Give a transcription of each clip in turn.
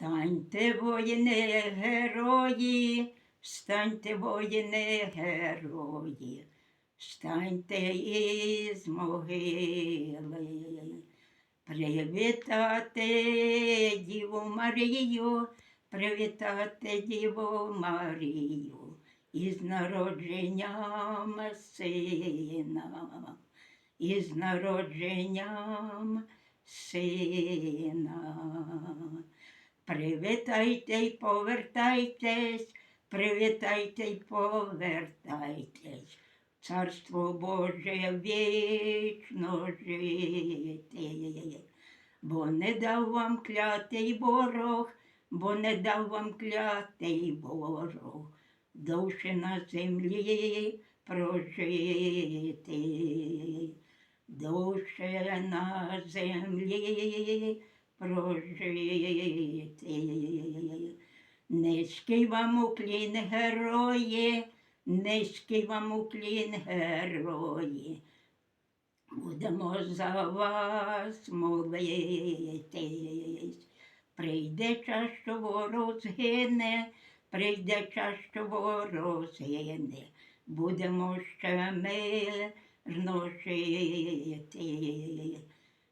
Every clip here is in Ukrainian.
Станьте воїни герої, станьте воїни герої, станьте із могили. Привітати Діву Марію, привітати Діву Марію із народженням сина, із народженням сина. Привітайте й повертайтесь, привітайте й повертайтесь. Царство Боже вічно жити, бо не дав вам клятий ворог, бо не дав вам клятий ворог, довше на землі прожити, довше на землі прожити. Низький вам уклін герої, низький вам уклін герої. Будемо за вас молитись. Прийде час, що ворог згине, прийде час, що ворог згине. Будемо ще мирно жити.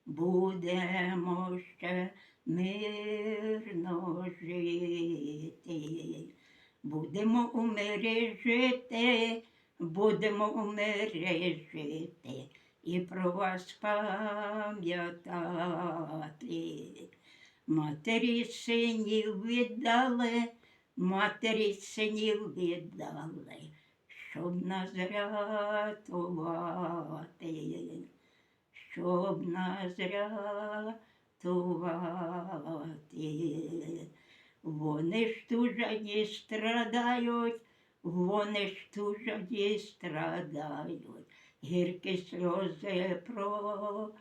Будемо Будемо у жити, будемо у жити і про вас пам'ятати. Матері синів віддали, матері синів віддали, щоб нас рятувати, щоб нас рятувати. Вони ж тужать і страдають, вони ж тужать і страдають, гіркі сльози проливають.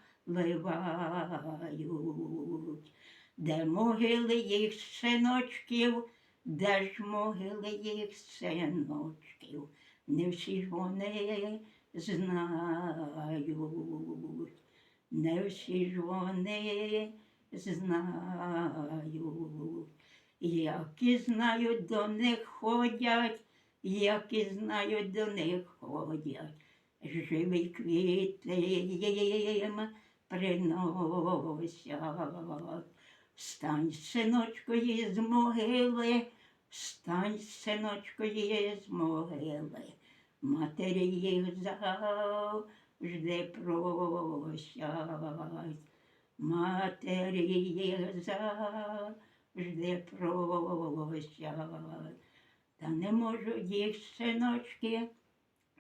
Де могили їх синочків, де ж могили їх синочків, не всі ж вони знають, не всі ж вони знають. Які знають, до них ходять, які знають, до них ходять. Живі квіти їм приносять. Встань, синочко, із могили, встань, синочко, із могили. Матері їх завжди просять. Матері їх завжди просять. Та не можуть їх синочки,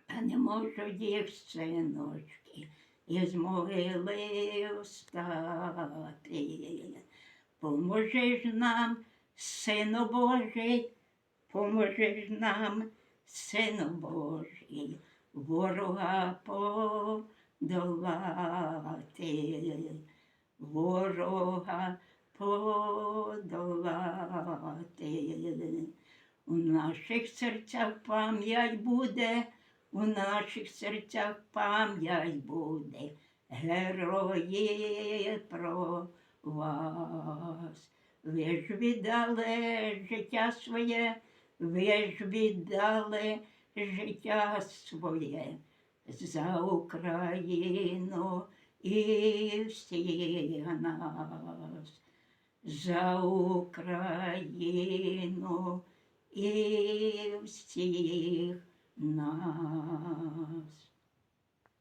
та не можуть їх синочки із могили встати. Поможи ж нам, Сину Божий, поможи ж нам, Сину Божий, ворога подолати, ворога подолати. У наших серцях пам'ять буде, у наших серцях пам'ять буде, герої про вас. Ви ж віддали життя своє, ви ж віддали життя своє за Україну і всіх нас, за Україну і всіх нас.